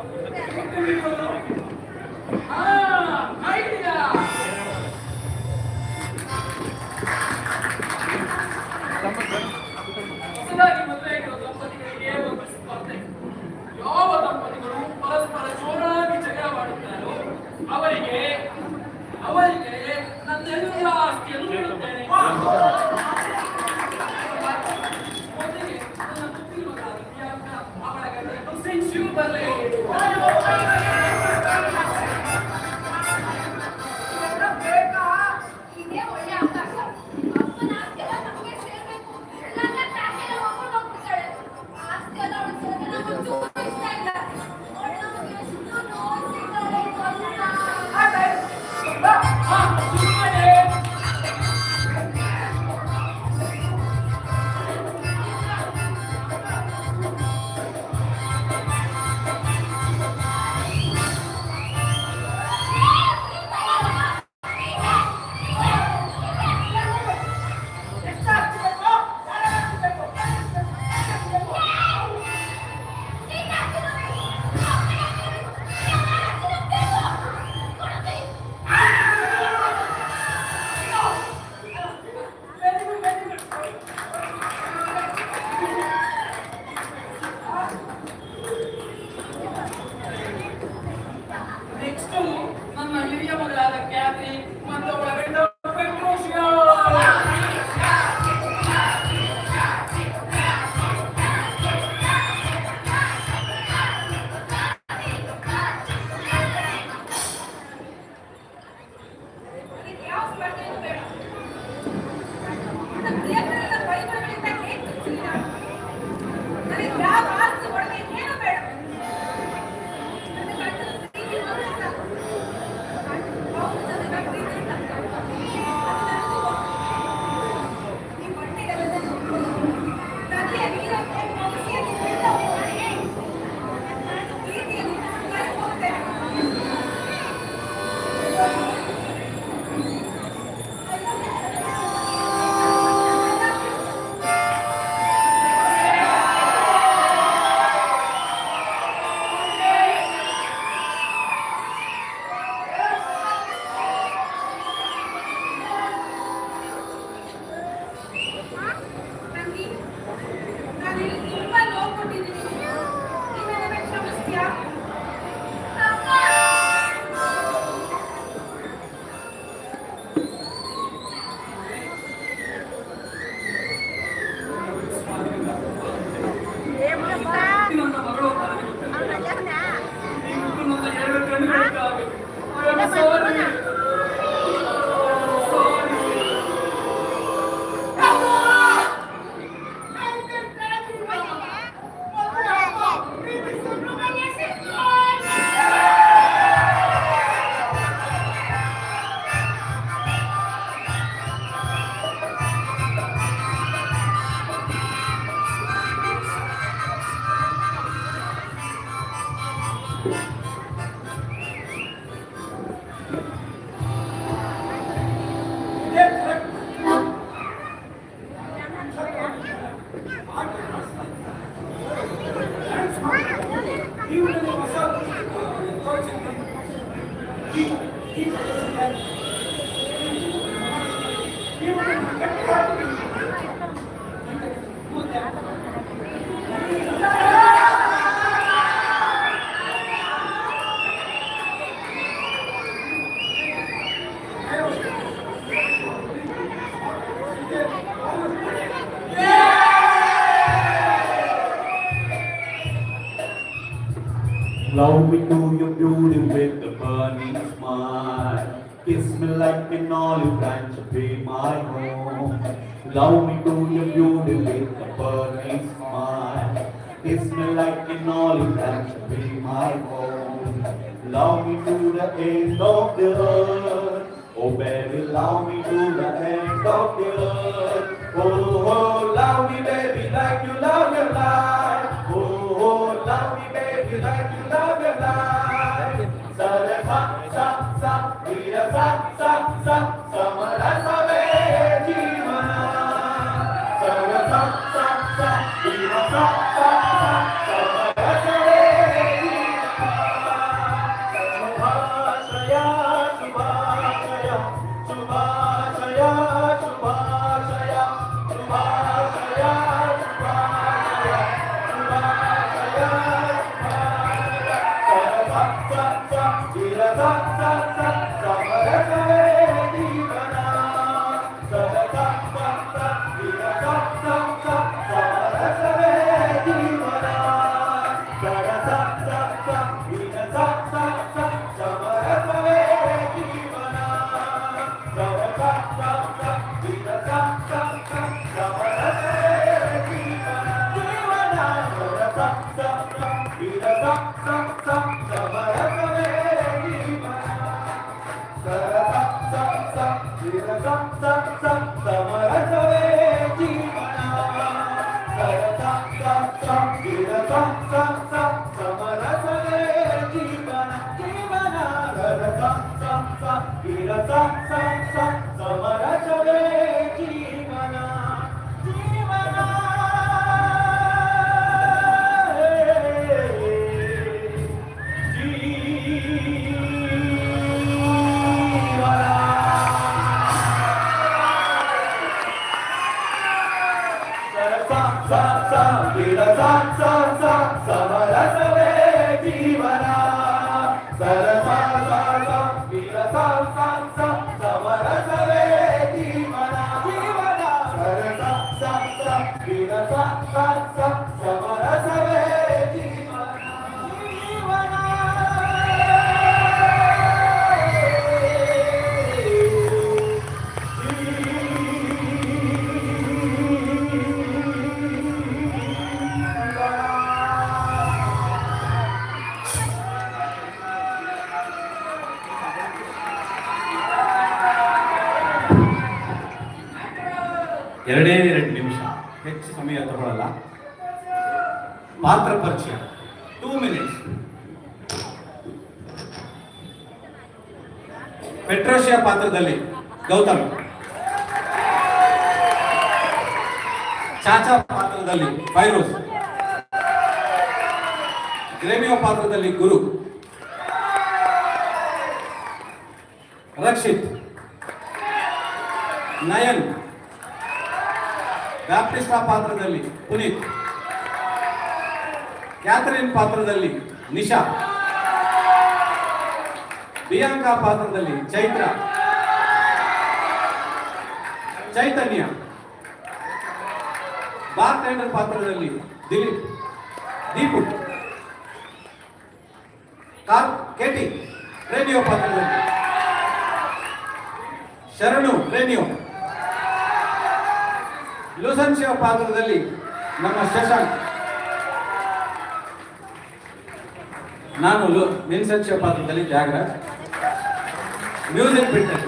Ah, muito obrigado. Silva Leite. Thank you. Me to your beauty with a burning smile. Kiss me like an olive branch to be my home. Love me to your beauty with a burning smile. Kiss me like an olive branch to be my home. Love me to the end of the earth. Oh baby, love me to the end of the earth. Oh, oh, love me baby like you love your life. ಎರಡೇ ಎರಡು ನಿಮಿಷ. ಹೆಚ್ಚು ಸಮಯ ತಗೊಳ್ಳಲ್ಲ. ಪಾತ್ರ ಪರಿಚಯ. Two minutes ಪೆಟ್ರೋಷಿಯಾ ಪಾತ್ರದಲ್ಲಿ ಗೌತಮ್. ಚಾಚಾ ಪಾತ್ರದಲ್ಲಿ ಫೈರೋಸ್ ಗ್ರೇಮಿಯೋ ಪಾತ್ರದಲ್ಲಿ ಗುರು. ರಕ್ಷಿತ್. ನಯನ್. ಬ್ಯಾಪ್ಟಿಸ್ಟಾ ಪಾತ್ರದಲ್ಲಿ ಪುನೀತ್. ಕ್ಯಾಥರಿನ್ ಪಾತ್ರದಲ್ಲಿ ನಿಶಾ. ಪ್ರಿಯಾಂಕಾ ಪಾತ್ರದಲ್ಲಿ ಚೈತ್ರ. ಚೈತನ್ಯ. ಬಾರ್ ಪಾತ್ರದಲ್ಲಿ ದಿಲೀಪ್. ದೀಪು. ಕಾರ್, ಕೆಟಿ ರೇಡಿಯೋ ಪಾತ್ರದಲ್ಲಿ. ಶರಣು ರೇಡಿಯೋ ಲೂಸನ್ ಶಿವ ಪಾತ್ರದಲ್ಲಿ ನಮ್ಮ ಶಶಾಂಕ್. ನಾನು ಶಿವ ಪಾತ್ರದಲ್ಲಿ ತ್ಯಾಗರಾಜ್. ಮ್ಯೂಸಿಕ್ ಬಿಟ್ಟೆ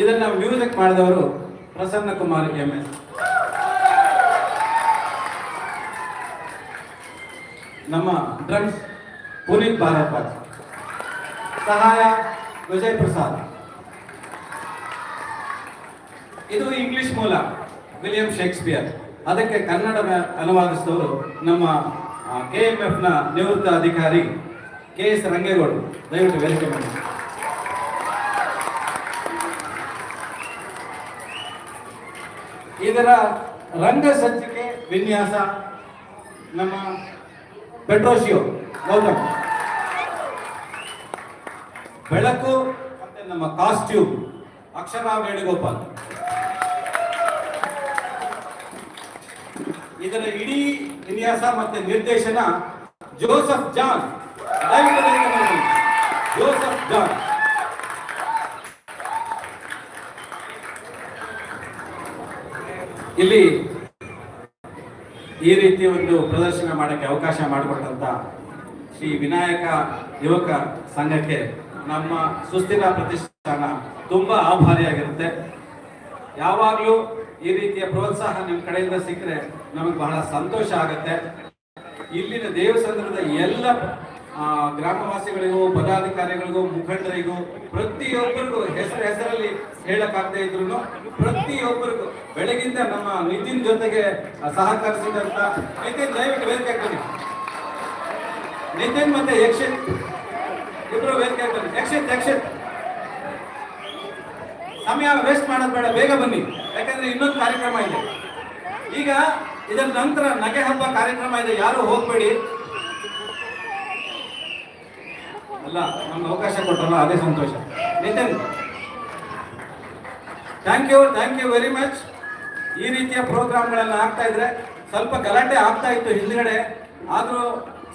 ಇದನ್ನ ಮ್ಯೂಸಿಕ್ ಮಾಡಿದವರು ಪ್ರಸನ್ನ ಕುಮಾರ್, ಎಂ ಎಸ್. ನಮ್ಮ ಡ್ರಮ್ಸ್ ಪುನೀತ್ ಭಾರದ್ವಾಜ್ ಸಹಾಯ, ವಿಜಯ್ ಪ್ರಸಾದ್. ಇದು ಇಂಗ್ಲಿಷ್ ಮೂಲ. William Shakespeare. ಅದಕ್ಕೆ ಕನ್ನಡ ಅನುವಾದಿಸಿದವರು ನಮ್ಮ ಕೆ ಎಂ ಎಫ್ನ ನಿವೃತ್ತ ಅಧಿಕಾರಿ ಕೆ ಎಸ್ ರಂಗೇಗೌಡರು ದಯವಿಟ್ಟು ವೇದಿಕೆ ಮಾಡಿ ಇದರ ರಂಗ ಸಜ್ಜಿಕೆ ವಿನ್ಯಾಸ ನಮ್ಮ ಪೆಟ್ರೋಶಿಯೋ ಗೌತಮ್. ಬೆಳಕು ಮತ್ತೆ ನಮ್ಮ ಕಾಸ್ಟ್ಯೂಮ್ ಅಕ್ಷರ ವೇಣುಗೋಪಾಲ್. ಇದರ ಇಡೀ ವಿನ್ಯಾಸ ಮತ್ತೆ ನಿರ್ದೇಶನ ಜೋಸಫ್ ಜಾನ್. Joseph John. ಇಲ್ಲಿ ಈ ರೀತಿ ಒಂದು ಪ್ರದರ್ಶನ ಮಾಡಕ್ಕೆ ಅವಕಾಶ ಮಾಡಿಕೊಟ್ಟಂತ ಶ್ರೀ ವಿನಾಯಕ ಯುವಕ ಸಂಘಕ್ಕೆ ನಮ್ಮ ಸುಸ್ಥಿರ ಪ್ರತಿಷ್ಠಾನ ತುಂಬಾ ಆಭಾರಿಯಾಗಿರುತ್ತೆ. ಯಾವಾಗಲೂ ಈ ರೀತಿಯ ಪ್ರೋತ್ಸಾಹ ನಿಮ್ಮ ಕಡೆಯಿಂದ ಸಿಕ್ಕರೆ ನಮಗೆ ಬಹಳ ಸಂತೋಷ ಆಗುತ್ತೆ. ಇಲ್ಲಿನ ದೇವಸಂದ್ರದ ಎಲ್ಲ ಗ್ರಾಮವಾಸಿಗಳಿಗೂ, ಪದಾಧಿಕಾರಿಗಳಿಗೂ, ಮುಖಂಡರಿಗೂ, ಪ್ರತಿಯೊಬ್ಬರಿಗೂ ಹೆಸರು ಹೆಸರಲ್ಲಿ ಹೇಳಕ್ಕಾಗದೇ ಇದ್ರು ಪ್ರತಿಯೊಬ್ಬರಿಗೂ ಬೆಳಗಿಂದ ನಮ್ಮ ನಿತಿನ್ ಜೊತೆಗೆ ಸಹಕರಿಸಿದಂತ ನಿತಿನ್, ದಯವಿಟ್ಟು ವೇದಿಕೆ ಆಗ್ತಾನೆ ನಿತಿನ್ ಮತ್ತೆ ಯಕ್ಷಿತ್ ಇಬ್ರು ವೇದಿಕೆ ಆಗ್ತಾನೆ ಯಕ್ಷಿತ್ ಯಕ್ಷಿತ್ ಸಮಯ ವೇಸ್ಟ್ ಮಾಡೋದ್ ಬೇಡ, ಬೇಗ ಬನ್ನಿ. ಯಾಕಂದ್ರೆ ಇನ್ನೊಂದು ಕಾರ್ಯಕ್ರಮ ಇದೆ. ಈಗ ಇದರ ನಂತರ ನಗೆ ಹಬ್ಬ ಕಾರ್ಯಕ್ರಮ ಇದೆ. ಯಾರು ಹೋಗ್ಬೇಡಿ. ಅಲ್ಲ, ನಮ್ಗೆ ಅವಕಾಶ ಕೊಟ್ಟಲ್ಲ ಅದೇ ಸಂತೋಷ. Nitin thank you thank you very much ಈ ರೀತಿಯ ಪ್ರೋಗ್ರಾಮ್ಗಳೆಲ್ಲ ಆಗ್ತಾ ಇದ್ರೆ ಸ್ವಲ್ಪ ಗಲಾಟೆ ಆಗ್ತಾ ಇತ್ತು ಹಿಂದ್ಗಡೆ. ಆದರೂ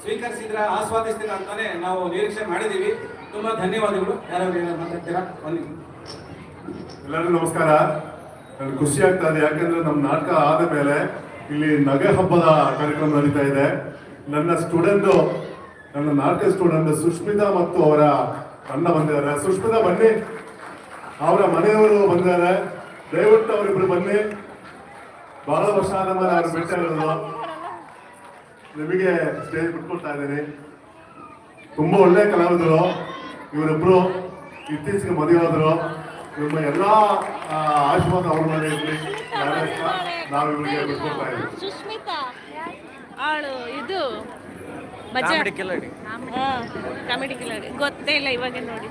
ಸ್ವೀಕರಿಸಿದ್ರ, ಆಸ್ವಾದಿಸ್ತೀರ ಅಂತಾನೆ ನಾವು ನಿರೀಕ್ಷೆ ಮಾಡಿದೀವಿ. ತುಂಬಾ ಧನ್ಯವಾದಗಳು. ಯಾರು ಏನಾದ್ರು ಮಾತಾಡ್ತೀರಾ? ಬನ್ನಿ. ಎಲ್ಲರಿಗೂ ನಮಸ್ಕಾರ. ಖುಷಿ ಆಗ್ತಾ ಇದೆ. ಯಾಕಂದ್ರೆ ನಮ್ಮ ನಾಟಕ ಆದ ಮೇಲೆ ಇಲ್ಲಿ ನಗೆ ಹಬ್ಬದ ಕಾರ್ಯಕ್ರಮ ನಡೀತಾ ಇದೆ. ನನ್ನ ಸ್ಟೂಡೆಂಟ್ ನನ್ನ ನಾಟ್ಯ ಸ್ಟೂಡೆಂಟ್ ಸುಷ್ಮಿತಾ ಮತ್ತು ಅವರ ಅಣ್ಣ ಬಂದಿದ್ದಾರೆ. ಸುಷ್ಮಿತಾ, ಬನ್ನಿ. ಅವರ ಮನೆಯವರು ಬಂದಿದ್ದಾರೆ. ದಯವಿಟ್ಟು ಅವರಿಬ್ರು ಬನ್ನಿ. ಬಹಳ ವರ್ಷ ಆದ್ಮೇಲೆ ಅವ್ರು ಭೇಟಿ ನಿಮಗೆ ಸ್ಟೇಜ್ ಬಿಟ್ಕೊಳ್ತಾ ಇದ್ದೀನಿ. ತುಂಬಾ ಒಳ್ಳೆ ಕಲಾವಿದರು. ಇವರಿಬ್ರು ಇತ್ತೀಚೆಗೆ ಮದುವೆ ಆದರು. ನಿಮ್ಮ ಎಲ್ಲಾ ಆಶೀರ್ವಾದ ಅವ್ರ ಮೇಲೆ ಇರ್ಲಿ. ನಾವು ಇವರಿಗೆ ಬಿಟ್ಕೊಳ್ತಾ ಇದ್ದೀವಿ ಸುಸ್ಮಿತಾ. ಅವಳು ಇದು ಬಜ ಕಾಮಿಡಿ ಕಿಲಾಡಿ. ಗೊತ್ತೇ ಇಲ್ಲ ಇವಾಗ ನೋಡಿ.